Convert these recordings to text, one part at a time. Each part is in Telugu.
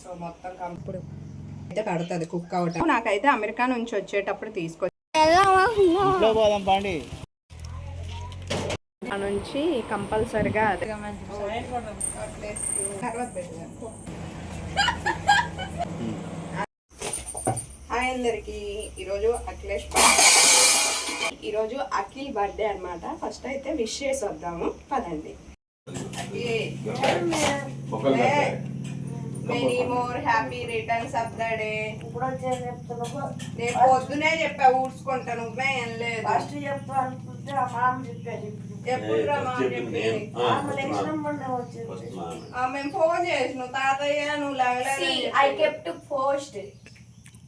సో మొత్తం కంపుడు అయితే కడుతుంది కుక్ అవుట్. నాకైతే అమెరికా నుంచి వచ్చేటప్పుడు తీసుకొచ్చి ఇంట్లో పోదాం పండి. ఆ నుంచి కంపల్సరిగా అదే. హాయ్ అందరికి. ఈరోజు అఖిలేష్. ఈరోజు అఖిల్ బర్త్డే అన్నమాట. ఫస్ట్ అయితే విష్ చేసి వద్దాము. పదండి. Many more happy returns of the day నేను పొద్దునే చెప్పా ఊడ్చుకుంటా నువ్వే ఏం లేదు. ఫస్ట్ చెప్తా అనుకుంటే ఆ మామ ఫోన్ చేసినావు తాతయ్య నువ్వు a post.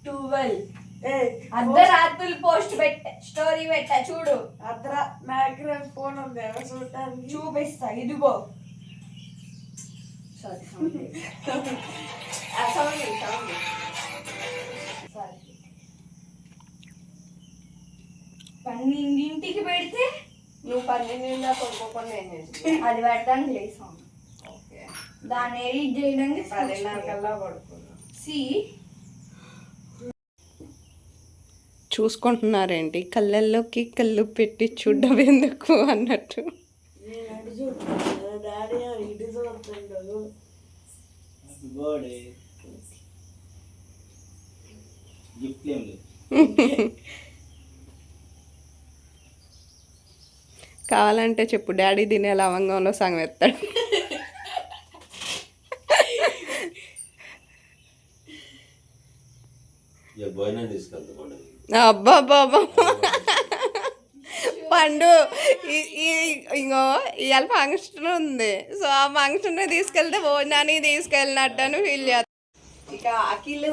Twelve. ఏ అర్ధరాత్రులు పోస్ట్ పెట్ట స్టోరీ పెట్ట చూడు. అద్ర నా దగ్గర ఫోన్ ఉంది ఎవరు చూడటానికి? చూపిస్తా ఇదిగో. సారీ పన్నెండింటికి పెడితే నువ్వు పన్నెండు కొనుక్కోకుండా ఏం చేసి అది పెట్టడానికి లేసాం దాన్ని ఎడిట్ చేయడానికి పదిన్నర కల్లా పడుకున్నా సి. చూసుకుంటున్నారేంటి? కళ్ళల్లోకి కళ్ళు పెట్టి చూడడం ఎందుకు అన్నట్టు నేను అటు చూస్తున్నాను డాడీ ఇటు చూస్తుండదు బర్త్డే. గిఫ్ట్ ఏం లేదు కావాలంటే చెప్పు డాడీ తినే లవంగంలో సగం ఎత్తాడు. అబ్బా బాబా పండు. ఈ- ఈ ఇంకో ఇవాళ ఫంక్షన్ ఉంది. సో ఆ ఫంక్షన్ తీసుకెళ్తే భోజనాన్ని తీసుకెళ్ళినట్టు అని ఫీల్ చేస్తాను ఇక అఖిల్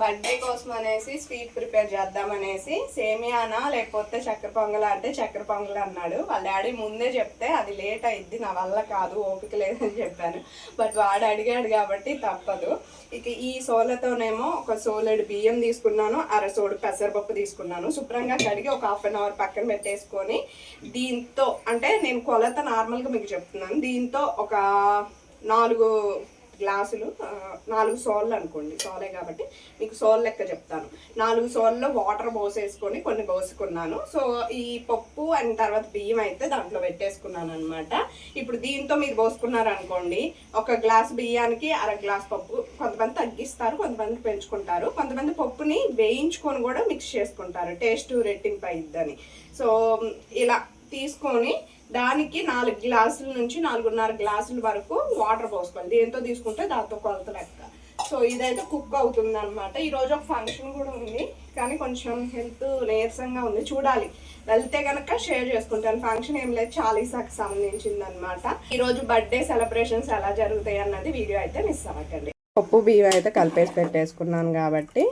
బర్త్డే కోసం అనేసి స్వీట్ ప్రిపేర్ చేద్దాం అనేసి సేమియానా లేకపోతే చక్కెర పొంగల అంటే చక్కెర పొంగల్ అన్నాడు. వాళ్ళ డాడీ ముందే చెప్తే అది లేట్ అయింది నా వల్ల కాదు ఓపిక లేదని చెప్పాను. బట్ వాడు అడిగాడు కాబట్టి తప్పదు. ఇక ఈ సోలతోనేమో ఒక సోలెడు బియ్యం తీసుకున్నాను అర సోడు పెసరపప్పు తీసుకున్నాను. శుభ్రంగా కడిగి ఒక హాఫ్ అన్ అవర్ పక్కన పెట్టేసుకొని దీంతో అంటే నేను కొలత నార్మల్గా మీకు చెప్తున్నాను. దీంతో ఒక నాలుగు గ్లాసులు నాలుగు సోళ్ళు అనుకోండి. సోలే కాబట్టి మీకు సోల్ లెక్క చెప్తాను. నాలుగు సోల్లో వాటర్ పోసేసుకొని కొన్ని పోసుకున్నాను. సో ఈ పప్పు అండ్ తర్వాత బియ్యం అయితే దాంట్లో పెట్టేసుకున్నాను అనమాట ఇప్పుడు దీంతో మీరు పోసుకున్నారు అనుకోండి ఒక గ్లాస్ బియ్యానికి అర గ్లాస్ పప్పు. కొంతమంది తగ్గిస్తారు కొంతమంది పెంచుకుంటారు. కొంతమంది పప్పుని వేయించుకొని కూడా మిక్స్ చేసుకుంటారు. టేస్ట్ రెట్టింపు అయిద్దని. సో ఇలా తీసుకొని దానికి నాలుగు గ్లాసుల నుంచి నాలుగున్నర గ్లాసుల వరకు వాటర్ పోసుకోవాలి. దేంతో తీసుకుంటే దాంతో కొలత లెక్క. సో ఇదైతే కుక్ అవుతుంది అనమాట ఈరోజు ఒక ఫంక్షన్ కూడా ఉంది కానీ కొంచెం హెల్త్ నీరసంగా ఉంది. చూడాలి. వెళ్తే కనుక షేర్ చేసుకుంటాను. ఫంక్షన్ ఏం లేదు చాలీసాకి సంబంధించింది అనమాట ఈరోజు బర్త్డే సెలబ్రేషన్స్ ఎలా జరుగుతాయి అన్నది వీడియో అయితే మిస్ అవ్వకండి. పప్పు బియ్యం అయితే కలిపేసి పెట్టేసుకున్నాను కాబట్టి.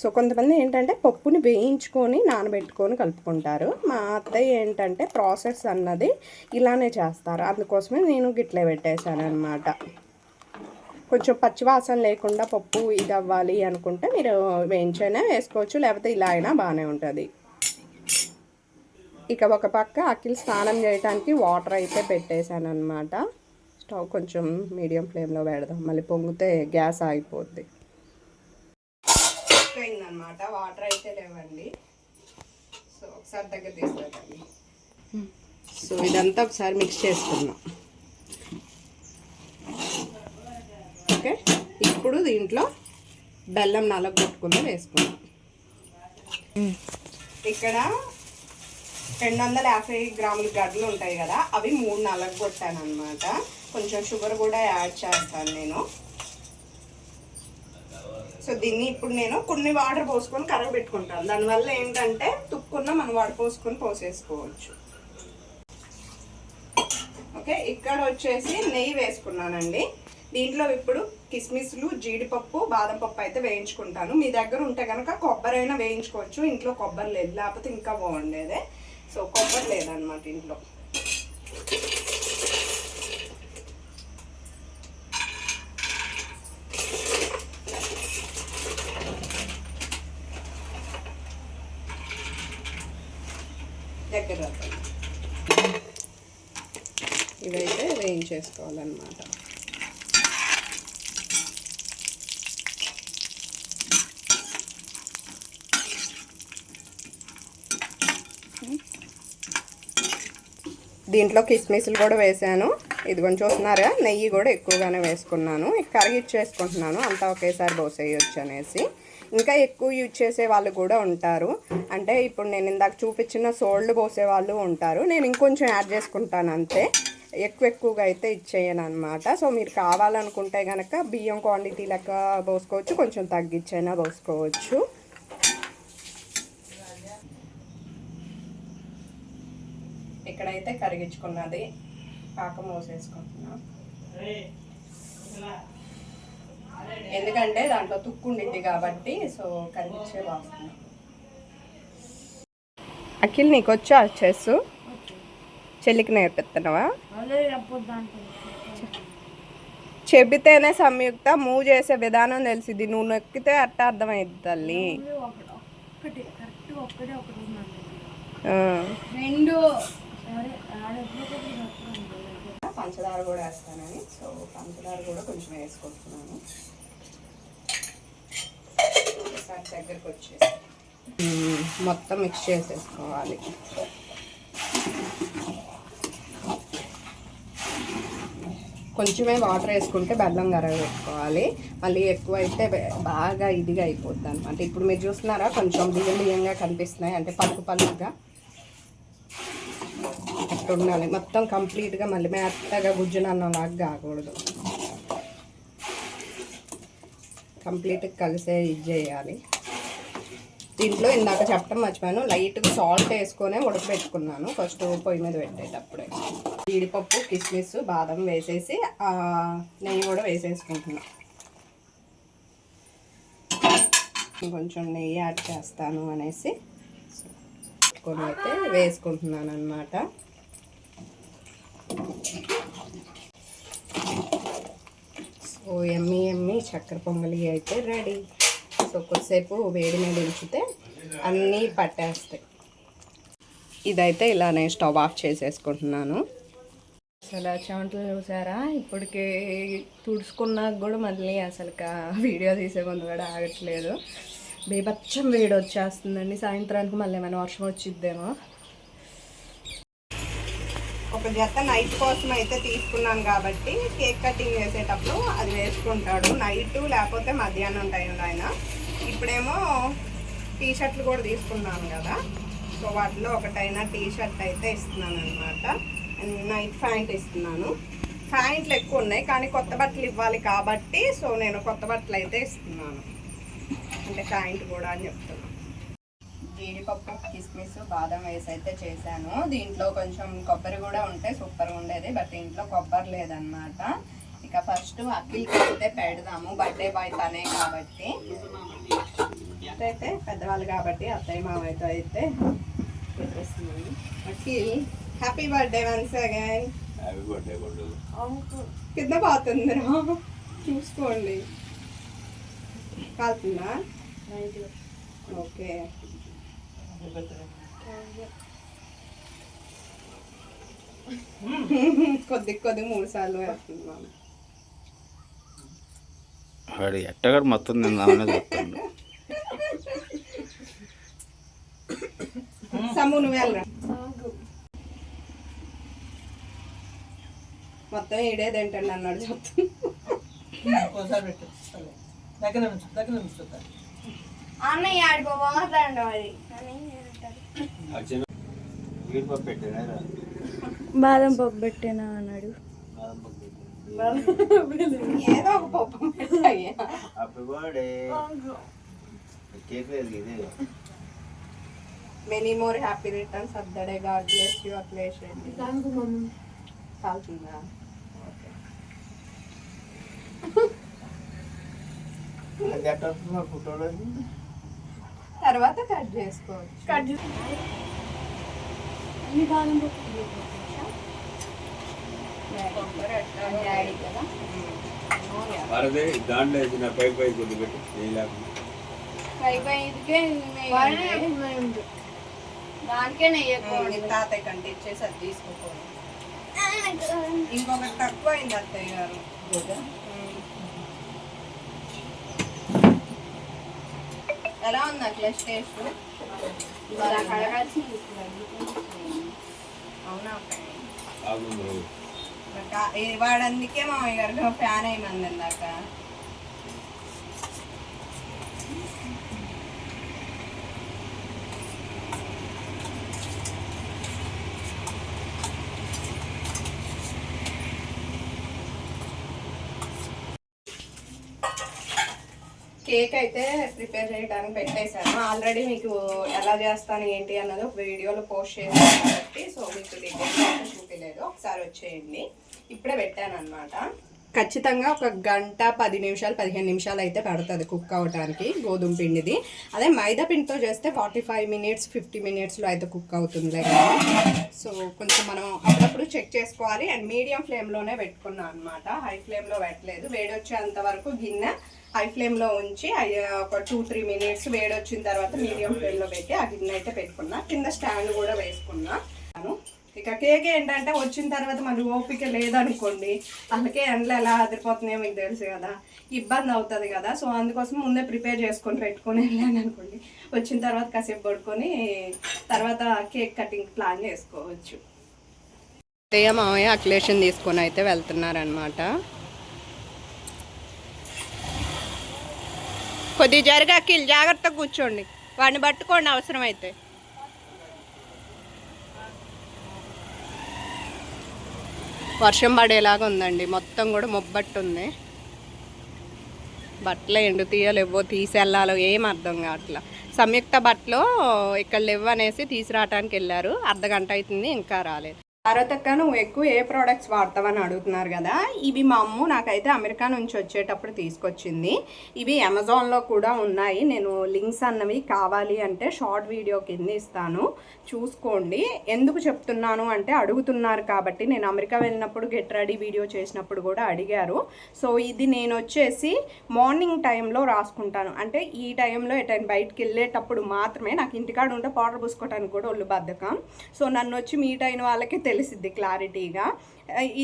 సో కొంతమంది ఏంటంటే పప్పుని వేయించుకొని నానబెట్టుకొని కలుపుకుంటారు. మా అత్తయ్య ఏంటంటే ప్రాసెస్ అన్నది ఇలానే చేస్తారు. అందుకోసమే నేను గిట్లే పెట్టేశాను అనమాట కొంచెం పచ్చివాసన లేకుండా పప్పు ఇది అవ్వాలి అనుకుంటే మీరు వేయించైనా వేసుకోవచ్చు. లేకపోతే ఇలా అయినా బాగానే ఉంటుంది. ఇక ఒక పక్క అఖిల్ స్నానం చేయడానికి వాటర్ అయితే పెట్టేశాను అనమాట స్టవ్ కొంచెం మీడియం ఫ్లేమ్లో పెడదాం. మళ్ళీ పొంగితే గ్యాస్ ఆగిపోద్ది. అయిందనమాట వాటర్ అయితే లేవండి. సో ఒకసారి దగ్గర తీసుకెళ్ళండి. సో ఇదంతా ఒకసారి మిక్స్ చేసుకుందాం. ఓకే? ఇప్పుడు దీంట్లో బెల్లం నలగొట్టుకుని వేసుకుందాం. ఇక్కడ రెండు వందల యాభై గ్రాముల గడ్డలు ఉంటాయి కదా అవి మూడు నలగొట్టాను అనమాట కొంచెం షుగర్ కూడా యాడ్ చేస్తాను నేను. సో దీన్ని ఇప్పుడు నేను కొన్ని వాటర్ పోసుకొని కరగబెట్టుకుంటాను దానివల్ల ఏంటంటే తుక్కున్న మనం వాటర్ పోసుకొని పోసేసుకోవచ్చు. ఓకే ఇక్కడ వచ్చేసి నెయ్యి వేసుకున్నానండి. దీంట్లో ఇప్పుడు కిస్మిస్లు జీడిపప్పు బాదం పప్పు అయితే వేయించుకుంటాను. మీ దగ్గర ఉంటే కనుక కొబ్బరి అయినా వేయించుకోవచ్చు. ఇంట్లో కొబ్బరి లేదు లేకపోతే ఇంకా బాగుండేదే. సో కొబ్బరి లేదనమాట ఇంట్లో. వేసుకోవాలన్నమాట దీంట్లో కిస్మిస్లు కూడా వేసాను. ఇది కొంచెం చూస్తున్నారా? నెయ్యి కూడా ఎక్కువగానే వేసుకున్నాను. కరిగిచ్చేసుకుంటున్నాను అంతా ఒకేసారి పోసేయొచ్చు అనేసి. ఇంకా ఎక్కువ యూజ్ చేసే వాళ్ళు కూడా ఉంటారు. అంటే ఇప్పుడు నేను ఇందాక చూపించిన సోళ్ళు పోసే వాళ్ళు ఉంటారు. నేను ఇంకొంచెం యాడ్ చేసుకుంటాను అంతే. ఎక్కువ ఎక్కువగా అయితే ఇచ్చేయను అనమాట సో మీరు కావాలనుకుంటే కనుక బియ్యం క్వాంటిటీ లెక్క పోసుకోవచ్చు కొంచెం తగ్గించైనా పోసుకోవచ్చు. ఇక్కడైతే కరిగించుకున్నది. పాకం మోసేసుకుంటున్నా. ఎందుకంటే దాంట్లో తుక్కు ఉండిద్ది కాబట్టి సో కరిగించే బాగుంది అఖిల్ నీకు వచ్చా చెస్? చెల్లికి నేర్పిస్తున్నావా? చెబితేనే సంయుక్త మూవ్ చేసే విధానం తెలిసింది నువ్వు నొక్కితే అట్ట అర్థమైంది తల్లి. ఒకటి కరెక్ట్ ఒక్కటే ఒకటి ఉందండి. ఆ. రెండు. పంచదార కూడా వేస్తానని. సో పంచదార కూడా కొంచెం వేసుకుంటున్నాను ఒకసారి దగ్గరకు వచ్చేసి. మొత్తం మిక్స్ చేసేసుకోవాలి. కొంచెమే వాటర్ వేసుకుంటే బెల్లం కరగబెట్టుకోవాలి మళ్ళీ ఎక్కువ అయితే బాగా ఇదిగా అయిపోద్ది అనమాట ఇప్పుడు మీరు చూస్తున్నారా? కొంచెం బియ్యం బియ్యంగా కనిపిస్తున్నాయి. అంటే పలుకు పలుకుగా. అట్లా ఉండాలి మొత్తం కంప్లీట్గా మళ్ళీ మెత్తగా గుజ్జునన్నలాగా కాకూడదు. కంప్లీట్గా కలిసే ఇది చేయాలి. దీంట్లో ఇందాక చెప్పడం మర్చిపోయాను. లైట్గా సాల్ట్ వేసుకొని ఉడకబెట్టుకున్నాను. ఫస్ట్ పొయ్యి మీద పెట్టేటప్పుడే. జీడిపప్పు కిస్మిస్ బాదం వేసేసి నెయ్యి కూడా వేసేసుకుంటున్నా. కొంచెం నెయ్యి యాడ్ చేస్తాను అనేసి పెట్టుకొని అయితే వేసుకుంటున్నాను అన్నమాట సో ఎమ్మి ఎమ్మి చక్కెర పొంగలి అయితే రెడీ. సో కొద్దిసేపు వేడి మీద ఉంచితే అన్నీ పట్టేస్తాయి. ఇదైతే ఇలానే స్టవ్ ఆఫ్ చేసేసుకుంటున్నాను. అసలు చెమటలు చూసారా? ఇప్పటికే తుడుచుకున్నాక కూడా మళ్ళీ అసలు వీడియో తీసే ముందు కూడా ఆగట్లేదు. బీభత్సం వేడి వచ్చేస్తుందండి. సాయంత్రానికి మళ్ళీ ఏమైనా వర్షం వచ్చిద్దేమో. ఒక జత నైట్ కోసం అయితే తీసుకున్నాను కాబట్టి కేక్ కటింగ్ చేసేటప్పుడు అది వేసుకుంటాడు. నైట్ లేకపోతే మధ్యాహ్నం టైంలో ఆయన ఇప్పుడేమో టీ షర్ట్లు కూడా తీసుకున్నాను కదా. సో వాటిలో ఒకటైనా టీ షర్ట్ అయితే ఇస్తున్నాను అనమాట నైట్ ప్యాంట్ ఇస్తున్నాను. ప్యాంట్లు ఎక్కువ ఉన్నాయి కానీ కొత్త బట్టలు ఇవ్వాలి కాబట్టి సో నేను కొత్త బట్టలు అయితే ఇస్తున్నాను. అంటే ప్యాంట్ కూడా అని చెప్తున్నాను జీడిపప్పు కిస్మిస్ బాదం వేసి అయితే చేశాను. దీంట్లో కొంచెం కొబ్బరి కూడా ఉంటే సూపర్ ఉండేది బట్ ఇంట్లో కొబ్బరి లేదన్నమాట. ఇక ఫస్ట్ అఖిల్కి అయితే పెడదాము బర్త్డే బాయ్ తనే కాబట్టి. అయితే పెద్దవాళ్ళు కాబట్టి అత్తయ్య మావయ్యతో అయితే పెట్టేస్తున్నాను. Akhil happy birthday once again happy birthday పండు కింద పోతుందిరా చూసుకోండి. కాలుతుందా ఓకే. కొద్ది కొద్ది మూడు సార్లు వేస్తున్నాను వాడు ఎట్టగాడు మొత్తం చెప్తాడు సమ్ము నువ్వు వెళ్ళరా మొత్తం ఈడేది ఏంటండి అన్నాడు చెప్తాను. ఒకసారి పెట్టు సరే. దగ్గర నుంచి దగ్గర నుంచి చూద్దాం. అన్నయ్య ఆడిపో మాట్లాడండి మరి. బాదం పప్పు పెట్టానా అన్నాడు. ఏదో ఒక పప్పు many more happy returns of the day God bless you Akhilesh Reddy కాలుతుందా? అది ఎట్ట వస్తుందో ఫోటోలో తర్వాత కట్ చేసుకోవచ్చు. కట్ అన్ని బాదం డాడీ కదా. వరదే దాంట్లో వేసిన పై పై కొద్ది పెట్టి పై దానికే నెయ్యి ఎక్కువ మీ తాతయ్య కంటే ఇచ్చేసి అది తీసుకోకూడదు ఇంకొకటి తక్కువ అయింది అత్తయ్య గారు. ఎలా ఉంది అఖిలేష్ టేస్ట్? కడగాల్సి అవునా friend? ఆగుంది రోజు కా- ఈ వాడు అందుకే మామయ్య గారు ఫ్యాన్ అయ్యింది ఇందాక కేక్ అయితే ప్రిపేర్ చేయడానికి పెట్టేశాను. ఆల్రెడీ మీకు ఎలా చేస్తాను ఏంటి అన్నది ఒక వీడియోలో పోస్ట్ చేశాను కాబట్టి సో మీకు డీటెయిల్స్ చూపించలేదు ఒకసారి వచ్చేయండి. ఇప్పుడే పెట్టాను అనమాట ఖచ్చితంగా ఒక గంట పది నిమిషాలు పదిహేను నిమిషాలు అయితే పడుతుంది కుక్ అవ్వడానికి గోధుమ పిండిది. అదే మైదా పిండితో చేస్తే ఫార్టీ ఫైవ్ మినిట్స్ ఫిఫ్టీ మినిట్స్లో అయితే కుక్ అవుతుంది సో కొంచెం మనం అప్పుడప్పుడు చెక్ చేసుకోవాలి. అండ్ మీడియం ఫ్లేమ్లోనే పెట్టుకున్నాం అనమాట హై ఫ్లేమ్లో పెట్టలేదు. వేడి వచ్చేంత వరకు గిన్నె హై ఫ్లేమ్లో ఉంచి అయ్య- ఒక టూ త్రీ మినిట్స్ వేడి వచ్చిన తర్వాత మీడియం ఫ్లేమ్లో పెట్టి ఆ గిన్నె అయితే పెట్టుకున్నా. కింద స్టాండ్ కూడా వేసుకున్నా. ఇక కేక్ ఏంటంటే వచ్చిన తర్వాత మరి ఓపిక లేదనుకోండి. అందుకే ఎండలో ఎలా అదిరిపోతున్నాయో మీకు తెలుసు కదా. ఇబ్బంది అవుతుంది కదా. సో అందుకోసం ముందే ప్రిపేర్ చేసుకొని పెట్టుకొని వెళ్ళాను అనుకోండి. వచ్చిన తర్వాత కాసేపు పడుకొని తర్వాత కేక్ కటింగ్ ప్లాన్ చేసుకోవచ్చు. అత్తయ్య మామయ్య అక్లేషన్ తీసుకొని అయితే వెళ్తున్నారనమాట కొద్దిగా జరిగా కిల్ జాగ్రత్తగా కూర్చోండి. వాడిని పట్టుకోండి అవసరమైతే. వర్షం పడేలాగా ఉందండి. మొత్తం కూడా మొబ్బట్టు ఉంది బట్టలు ఎండు తీయలేవో. తీసెళ్ళాలో ఏం అర్థం కావట్లా. సంయుక్త బట్టలు ఇక్కడ లేవు అనేసి తీసుకురావటానికి వెళ్ళారు. అర్ధ గంట అవుతుంది ఇంకా రాలేదు. భారతక్క నువ్వు ఎక్కువ ఏ ప్రోడక్ట్స్ వాడతావని అడుగుతున్నారు కదా ఇవి మా అమ్మ నాకైతే అమెరికా నుంచి వచ్చేటప్పుడు తీసుకొచ్చింది. ఇవి అమెజాన్లో కూడా ఉన్నాయి. నేను లింక్స్ అన్నవి కావాలి అంటే షార్ట్ వీడియో కింద ఇస్తాను. చూసుకోండి. ఎందుకు చెప్తున్నాను అంటే అడుగుతున్నారు కాబట్టి నేను అమెరికా వెళ్ళినప్పుడు గెట్ రెడీ వీడియో చేసినప్పుడు కూడా అడిగారు. సో ఇది నేను వచ్చేసి మార్నింగ్ టైంలో రాసుకుంటాను. అంటే ఈ టైంలో ఎటైనా బయటికి వెళ్ళేటప్పుడు మాత్రమే నాకు ఇంటికాడ ఉంటే పౌడర్ పూసుకోవడానికి కూడా ఒళ్ళు బద్ధకం సో నన్ను వచ్చి మీట్ అయిన వాళ్ళకి తెలిసిద్ది క్లారిటీగా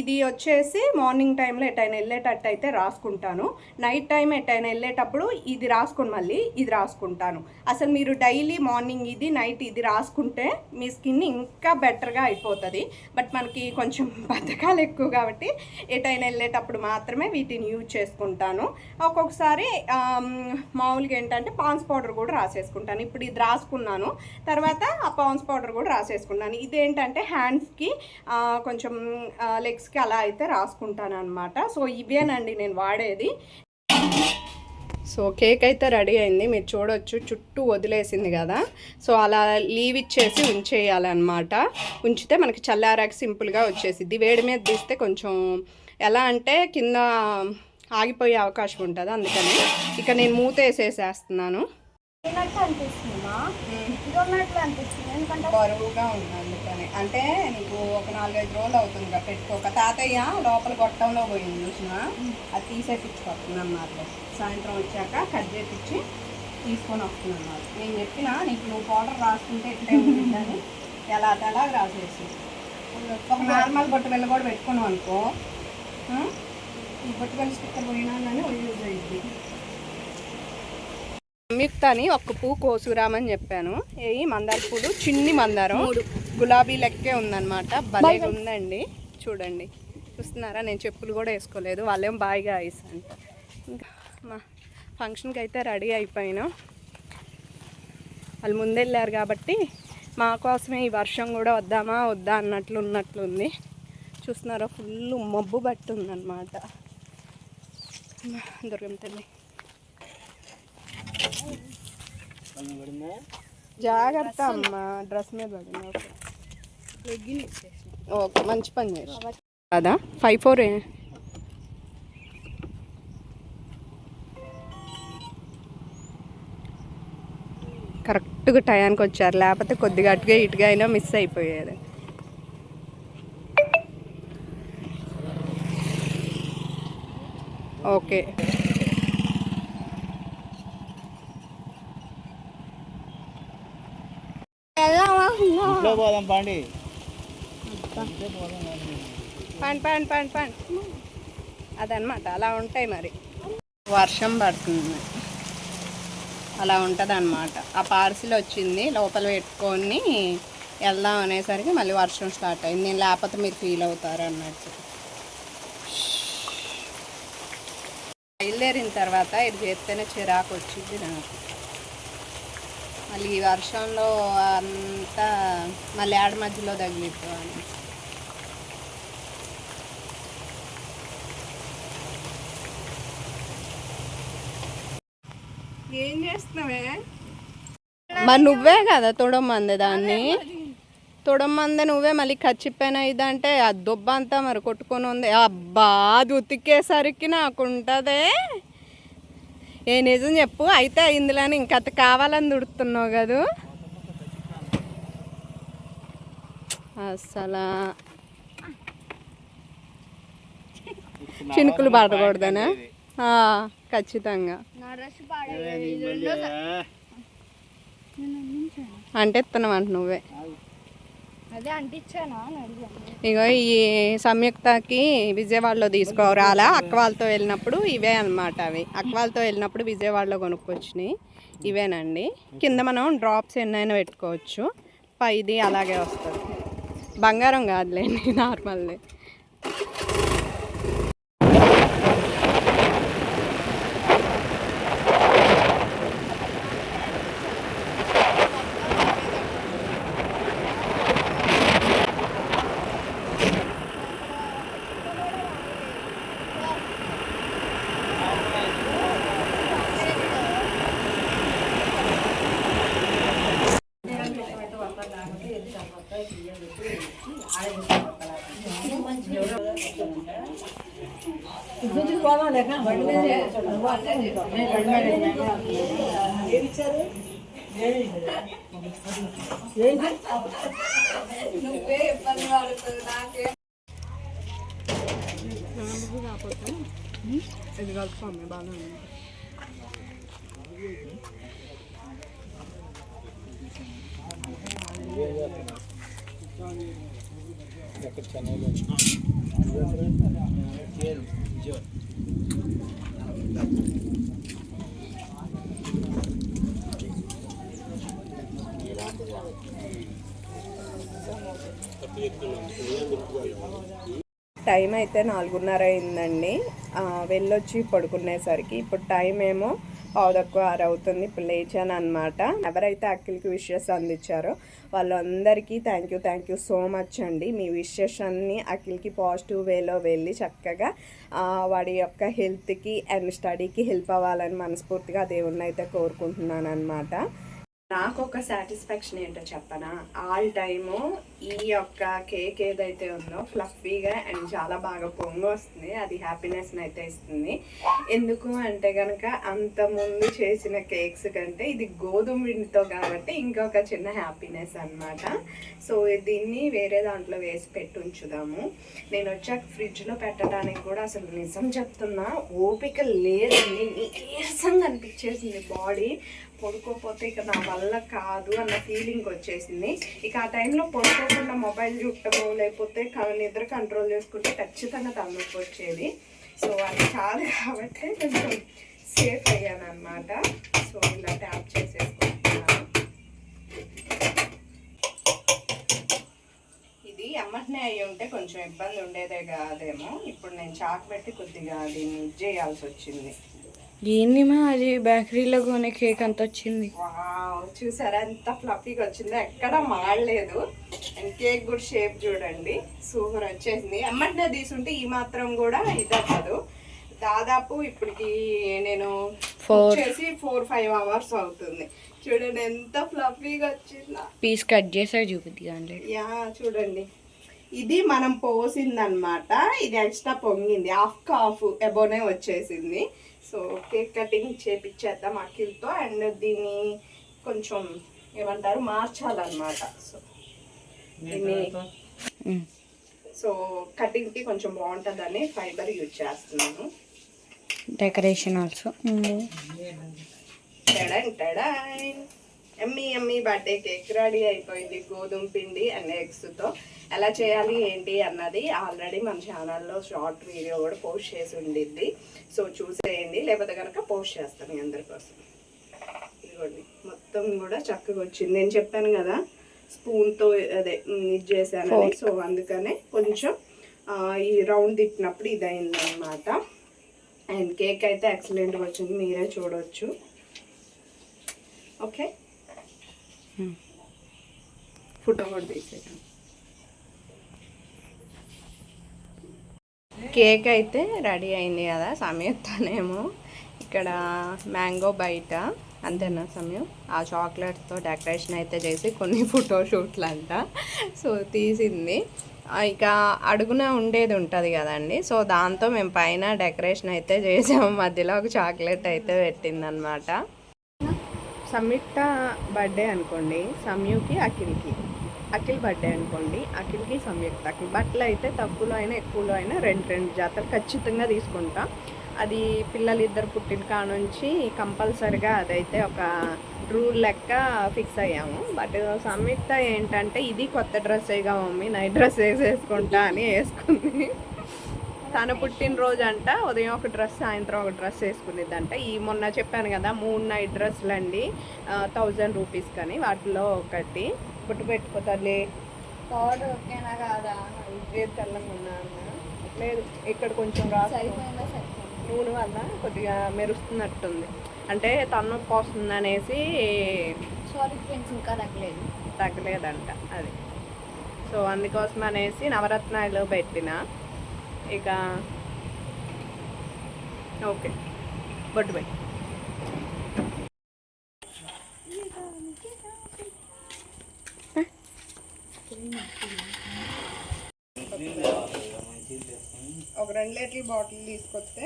ఇది వచ్చేసి మార్నింగ్ టైంలో ఎటైనా వెళ్ళేటట్టు అయితే రాసుకుంటాను. నైట్ టైం ఎటైనా వెళ్ళేటప్పుడు ఇది రాసుకొని మళ్ళీ ఇది రాసుకుంటాను. అసలు మీరు డైలీ మార్నింగ్ ఇది నైట్ ఇది రాసుకుంటే మీ స్కిన్ ఇంకా బెటర్గా అయిపోతుంది. బట్ మనకి కొంచెం బద్ధకాలు ఎక్కువ కాబట్టి ఎటైనా వెళ్ళేటప్పుడు మాత్రమే వీటిని యూజ్ చేసుకుంటాను. ఒక్కొక్కసారి మామూలుగా ఏంటంటే పాన్స్ పౌడర్ కూడా రాసేసుకుంటాను. ఇప్పుడు ఇది రాసుకున్నాను. తర్వాత ఆ పాన్స్ పౌడర్ కూడా రాసేసుకున్నాను. ఇదేంటంటే హ్యాండ్స్కి కొంచెం లెగ్స్కి అలా అయితే రాసుకుంటాను అనమాట సో ఇవేనండి నేను వాడేది. సో కేక్ అయితే రెడీ అయింది. మీరు చూడొచ్చు చుట్టూ వదిలేసింది కదా. సో అలా లీవ్ ఇచ్చేసి ఉంచేయాలన్నమాట. ఉంచితే మనకి చల్లారాక సింపుల్గా వచ్చేసిద్ది. వేడి మీద తీస్తే కొంచెం ఎలా అంటే కింద ఆగిపోయే అవకాశం ఉంటుంది అందుకని. ఇక నేను మూత వేసేసేస్తున్నాను. బరువుగా అందుకని అంటే నీకు ఒక నాలుగైదు రోజులు అవుతుంది కదా పెట్టుకోక తాతయ్య లోపల గొట్టంలో పోయింది చూసిన? అది తీసేపించుకొస్తుంది అన్నారు సాయంత్రం వచ్చాక కట్ చేపించి తీసుకొని వస్తుంది అన్నారు నేను చెప్పిన నీకు నువ్వు పౌడర్ రాసుకుంటే ఎట్లే ఉంటుందని. ఎలా తెలా రాసేసి. ఒక నార్మల్ బొట్టు కూడా పెట్టుకున్నాం అనుకో? ఈ బొట్టు స్టిక్కర్ పోయినా కానీ యూజ్ అయ్యింది సంయుక్తని ఒక్క పువ్వు కోసురామని చెప్పాను. ఏ మందార పూలు చిన్ని మందారం. గులాబీ లెక్కే ఉందన్నమాట. భలేగా ఉందండి. చూడండి. చూస్తున్నారా? నేను చెప్పులు కూడా వేసుకోలేదు. వాళ్ళేం బాగా వేసాను ఇంకా మా ఫంక్షన్కి అయితే రెడీ అయిపోయినాం. వాళ్ళు ముందెళ్ళారు కాబట్టి మా కోసమే ఈ వర్షం కూడా వద్దామా వద్దా అన్నట్లు ఉన్నట్లుంది. చూస్తున్నారా? ఫుల్ మబ్బు బట్టి ఉందన్నమాట దుర్గం తల్లి. జాగ్రత్త అమ్మ డ్రెస్ మీద పడింది ఓకే. మంచి పని చేసి. కదా ఫైవ్ ఫోర్ కరెక్ట్గా టయానికి వచ్చారు లేకపోతే కొద్దిగా అటుగా ఇటుగా అయినా మిస్ అయిపోయేది. ఓకే ఇంట్లో పోదాం పండి. పండి పండి పండి పండి. అదనమాట అలా ఉంటాయి మరి. వర్షం పడుతుంది. అలా ఉంటుంది అనమాట ఆ పార్సిల్ వచ్చింది లోపల పెట్టుకొని వెళ్దాం అనేసరికి మళ్ళీ వర్షం స్టార్ట్ అయింది. నేను లేకపోతే మీరు ఫీల్ అవుతారు అన్నట్టు. బయలుదేరిన తర్వాత ఇది చేస్తేనే చిరాకు వచ్చింది నాకు. మళ్ళీ ఈ వర్షంలో అంతా మళ్ళీ ఆడ మధ్యలో అని ఏం చేస్తున్నావే? మరి నువ్వే కదా తొడమ్మంది దాన్ని. తొడమ్మంది నువ్వే మళ్ళీ ఖచ్చిపోయిన ఇదంటే ఆ దొబ్బ అంతా మరి కొట్టుకొని ఉంది. అబ్బా అది ఉతికేసరికి నాకు ఉంటుందే ఏ నిజం చెప్పు. అయితే ఇందులోని ఇంకా అది కావాలని దుడుతున్నావు కదా? అసలు. చినుకులు పడకూడదనా? ఖచ్చితంగా. అంటే ఇస్తున్నావు అంట నువ్వే అదే అంటించానా అని అడిగాను ఇగో ఈ సంయుక్తకి విజయవాడలో తీసుకురాలా. అక్క వెళ్ళినప్పుడు ఇవే అన్నమాట అవి. అక్క వెళ్ళినప్పుడు విజయవాడలో కొనుక్కొచ్చినాయి ఇవేనండి. కింద మనం డ్రాప్స్ ఎన్నైనా పెట్టుకోవచ్చు. పైది అలాగే వస్తుంది. బంగారం కాదులేండి నార్మల్ది. ఇది కలుపుకోండి బాగా టైం అయితే నాలుగున్నర అయిందండి. వెళ్ళొచ్చి పడుకునేసరికి. ఇప్పుడు టైం ఏమో పావు తక్కువ అవుతుంది ఇప్పుడు లేచాను అనమాట ఎవరైతే అఖిల్కి విషెస్ అందించారో వాళ్ళందరికీ thank you thank you so much అండి. మీ విషెస్ అన్ని అఖిల్కి పాజిటివ్ వేలో వెళ్ళి చక్కగా వాడి యొక్క హెల్త్కి అండ్ స్టడీకి హెల్ప్ అవ్వాలని మనస్ఫూర్తిగా దేవుణ్ణి అయితే కోరుకుంటున్నాను అనమాట నాకు ఒక సాటిస్ఫాక్షన్ ఏంటో చెప్పనా? ఆల్ టైము ఈ యొక్క కేక్ ఏదైతే ఉందో ఫ్లఫీగా అండ్ చాలా బాగా పొంగు వస్తుంది. అది హ్యాపీనెస్ని అయితే ఇస్తుంది. ఎందుకు అంటే కనుక అంత ముందు చేసిన కేక్స్ కంటే ఇది గోధుమ పిండితో కాబట్టి ఇంకొక చిన్న హ్యాపీనెస్ అన్నమాట. సో దీన్ని వేరే దాంట్లో వేసి పెట్టి ఉంచుదాము. నేను వచ్చాక ఫ్రిడ్జ్లో పెట్టడానికి కూడా అసలు నిజం చెప్తున్నా ఓపిక లేదండి. నీరసంగా అనిపించేసింది బాడీ పడుకోపోతే ఇక నా వల్ల కాదు అన్న ఫీలింగ్ వచ్చేసింది. ఇక ఆ టైంలో పడుకోకుండా మొబైల్ చూడటము లేకపోతే నిద్ర కంట్రోల్ చేసుకుంటే ఖచ్చితంగా తలనొప్పి వచ్చేది. సో అది కాదు కాబట్టి కొంచెం సేఫ్ అయ్యాను అనమాట సో ఇలా ట్యాప్ చేసేసుకుంటున్నాను. ఇది ఎమ్మటనే అయ్యి ఉంటే కొంచెం ఇబ్బంది ఉండేదే కాదేమో. ఇప్పుడు నేను చాక్ పెట్టి కొద్దిగా దీన్ని చేయాల్సి వచ్చింది. ఏంది మా అది? బేకరీలో కొనే కేక్ అంత వచ్చింది చూసారా? ఎంత ఫ్లఫీగా వచ్చిందో. ఎక్కడ మాడలేదు. అండ్ కేక్ కూడా షేప్ చూడండి. సూపర్ వచ్చేసింది. అమ్మటనే తీసుంటే ఈ మాత్రం కూడా ఇది అవ్వదు దాదాపు ఇప్పటికి నేను Four. చేసి ఫోర్ ఫైవ్ అవర్స్ అవుతుంది. చూడండి ఎంత ఫ్లఫీగా వచ్చిందా. పీస్ కట్ చేసా చూపిద్ది కానీ యా చూడండి. ఇది మనం పోసిందనమాట ఇది ఎక్స్ట్రా పొంగింది. హాఫ్ కాఫ్ ఎబోనే వచ్చేసింది. సో కేక్ కటింగ్ చేపించేద్దాం అఖిల్తో అండ్ దీన్ని కొంచెం ఏమంటారు మార్చాలన్నమాట. సో దీన్ని సో కటింగ్కి కొంచెం బాగుంటుందని ఫైబర్ యూజ్ చేస్తున్నాను. డెకరేషన్ ఆల్సో టడన్ టడన్ ఎమ్మి ఎమ్మి బర్త్డే కేక్ రెడీ అయిపోయింది గోధుమ పిండి అండ్ ఎగ్స్తో ఎలా చేయాలి ఏంటి అన్నది ఆల్రెడీ మన ఛానల్లో షార్ట్ వీడియో కూడా పోస్ట్ చేసి ఉండిద్ది. సో చూసేయండి లేకపోతే కనుక పోస్ట్ చేస్తాను మీ అందరి కోసం. ఇదిగోండి మొత్తం కూడా చక్కగా వచ్చింది. నేను చెప్పాను కదా స్పూన్తో అదే ఇది చేశాను సో అందుకనే కొంచెం ఈ రౌండ్ తిప్పినప్పుడు ఇది అయిందనమాట అండ్ కేక్ అయితే ఎక్సలెంట్గా వచ్చింది మీరే చూడవచ్చు ఓకే ఫోటో కూడా కేక్ అయితే రెడీ అయింది కదా సమయంతోనేమో. ఇక్కడ మ్యాంగో బయట. అంతేనా సమయం? ఆ చాక్లెట్తో డెకరేషన్ అయితే చేసి కొన్ని ఫోటో షూట్లు అంట సో తీసింది. ఇక అడుగున ఉండేది ఉంటుంది కదండి. సో దాంతో మేము పైన డెకరేషన్ అయితే చేసాము. మధ్యలో ఒక చాక్లెట్ అయితే పెట్టిందనమాట. సంయుక్త బర్త్డే అనుకోండి సంయుకి అఖిల్కి. అఖిల్ బర్త్డే అనుకోండి అఖిల్కి సంయుక్తకి బట్టలు అయితే తక్కువలో అయినా ఎక్కువలో అయినా రెండు రెండు జాతలు ఖచ్చితంగా తీసుకుంటాం. అది పిల్లలు ఇద్దరు పుట్టిన కాడ నుంచి కంపల్సరిగా అదైతే ఒక రూల్ లెక్క ఫిక్స్ అయ్యాము. బట్ సంయుక్త ఏంటంటే ఇది కొత్త డ్రెస్సేగా మమ్మీ నైట్ డ్రెస్ వేసేసుకుంటా అని వేసుకుంది. తన పుట్టినరోజు అంట ఉదయం ఒక డ్రెస్ సాయంత్రం ఒక డ్రెస్ వేసుకునేదంట. ఈ మొన్న చెప్పాను కదా మూడు నైట్ డ్రెస్సులు అండి థౌజండ్ రూపీస్ కానీ వాటిలో ఒకటి. బుట్టు పెట్టుకోతాలే పౌడర్ ఓకేనా కాదా? ఉన్నా అన్న. లేదు ఇక్కడ కొంచెం రాసు నూనె వల్ల కొద్దిగా మెరుస్తున్నట్టుంది. అంటే తన్నొప్పి వస్తుంది అనేసి సారీ ఫ్రెండ్స్ ఇంకా తగ్గలేదు. తగ్గలేదంట అది. సో అందుకోసం అనేసి నవరత్నాలు పెట్టిన. ఇక ఓకే. బొట్టు పెట్టి ఒక రెండు లీటర్ల బాటిల్ తీసుకొస్తే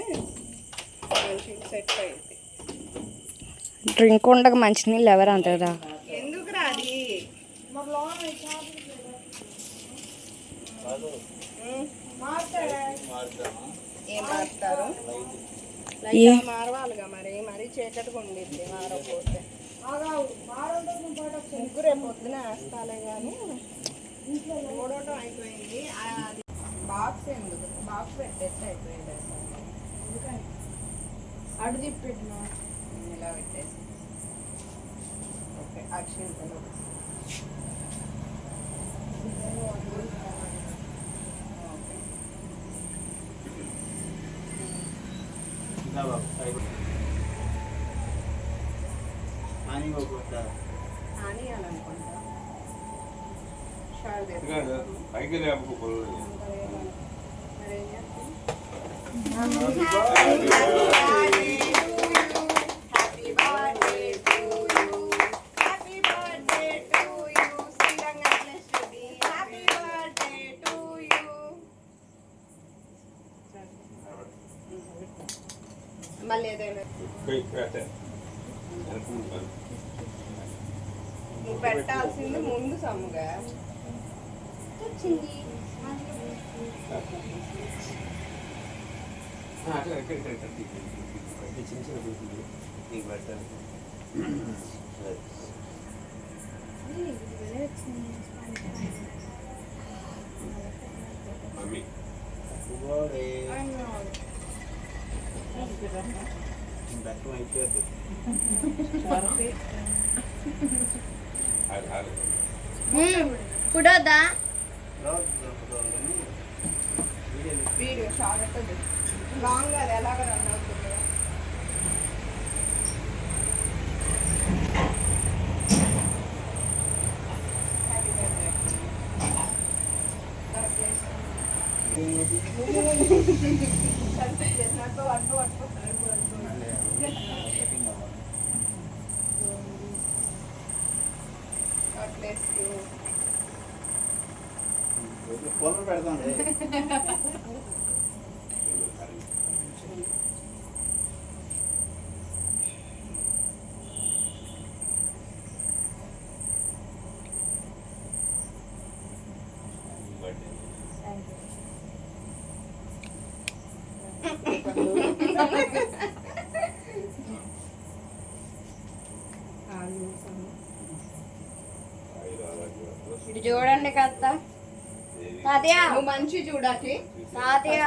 మంచిగా సెట్ అయింది డ్రింక్ ఉండక మంచినీళ్ళు ఎవరు అంటారా ఎందుకు రాది ఏం? మారుతారు లైట్ మారవాలిగా మరి మరి చీకటిగా ఉండిద్ది మారకపోతే. ముగ్గురు పొద్దున వేస్తాలే కానీ ఓడవటం అయిపోయింది. బాక్స్ ఎందుకు? బాక్స్ పెట్టేస్తే అయిపోయింది అడు తిప్పెట్టిన ఇలా పెట్టేసి. ఓకే అక్షింతలు. అనుకుంటా. షార్ ఎందుకంటే పైకి లేపకు పొలం మరి ఏం చేస్తాం happy birthday to you happy birthday to you Sriranga Lakshmi happy birthday to you మళ్ళీ ఏదైనా నువ్వు పెట్టాల్సింది ముందు సమ్ముగా వచ్చింది చిన్న చిన్న పీసులు నీకు పెడతాను మమ్మీ దక్కం అయిపోతుంది పుడోదా వీడియో షార్ట్ లాంగ్ అది ఎలాగ రన్ అవుతుంది. పొలం పెడతాం ఇటు చూడండి కత్త తాతయ్య నువ్వు మంచి చూడాలి తాతయ్య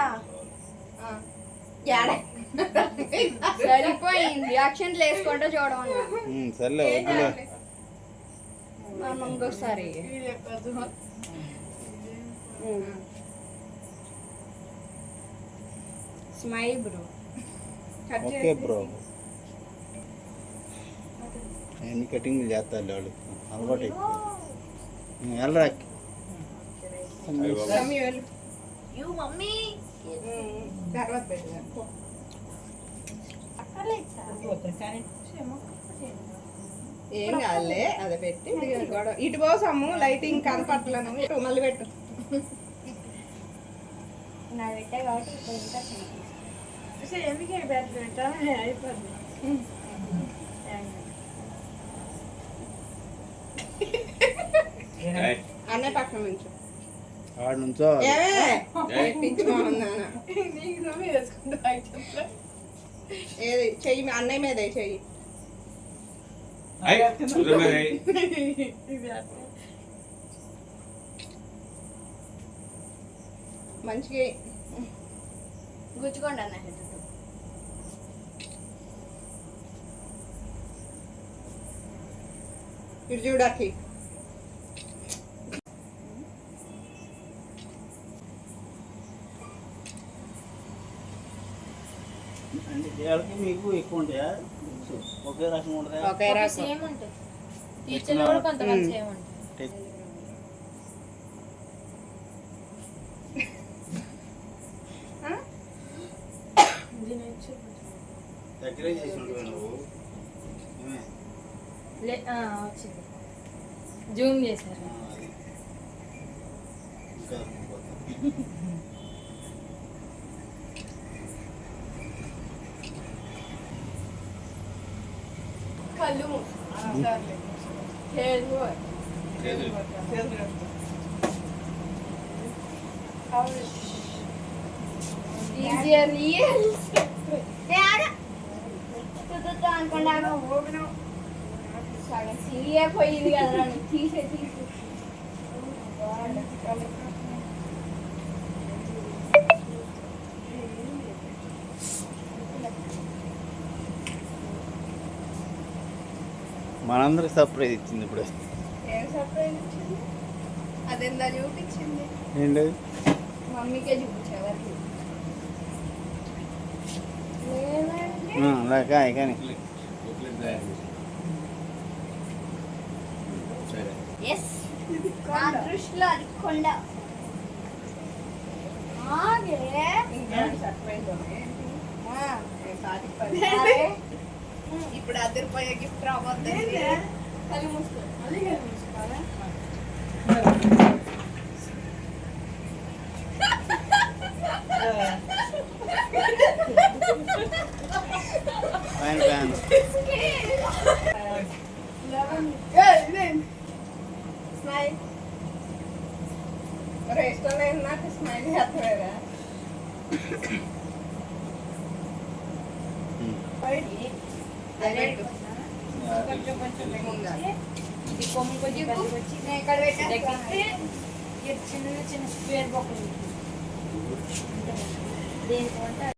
సరిపోయింది. రియాక్షన్లు వేసుకుంటూ చూడమన్నా. సర్లే వద్దులే. మనం ఇంకొకసారి స్మైల్ బ్రో. Okay bro. ఎన్ని కటింగ్లు చేస్తారు వాళ్ళు? అలవాటు. వెళ్ళరా తర్వాత ఏం కాదులే. అదే పెట్టి ఇటు గొడవ- ఇటు పోసాము లైటింగ్ కనపట్లను ఇటు మళ్ళీ పెట్టు. నా పెట్టే కాబట్టి అయిపోయింది ఏయ్, అన్న పక్కన నుంచి ఆడ నుంచో ఏది చెయ్యి అన్నయ్య మీదే చెయ్యి. మంచిగా గుచ్చుకోండి అన్న ఇటు చూడకి వాళ్ళకి మీకు ఎక్కువ ఉంటాయా? ఒకే రకంగా ఉంటాయా ఒకే రకం. సేమ్ ఉంటుంది. టీచర్లు కూడా కొంతమంది సేమ్ ఉంటుంది. టెక్- దగ్గరే చేసి ఉంటావు నువ్వు. ఏమే? లే ఆ, వచ్చింది. జూమ్ చేశారు. ఇంకా కళ్ళు ఈజియర్ రియల్ అనుకున్నాను సగం సిరియే పోయింది కదా తీసే తీసి మనందరికి సర్ప్రైజ్ ఇచ్చింది ఇప్పుడు. ఏం సర్ప్రైజ్ ఇచ్చింది? అదెందా చూపించింది ఏంటి మమ్మీకే చూపించేవారు కానీ ఎస్ దృష్టిలో అది కొండ. ఆగే. సర్ప్రైజ్ ఇప్పుడు అదిరిపోయే గిఫ్ట్ రాబోతుంది కళ్ళు మూసుకో. ఫ్యాన్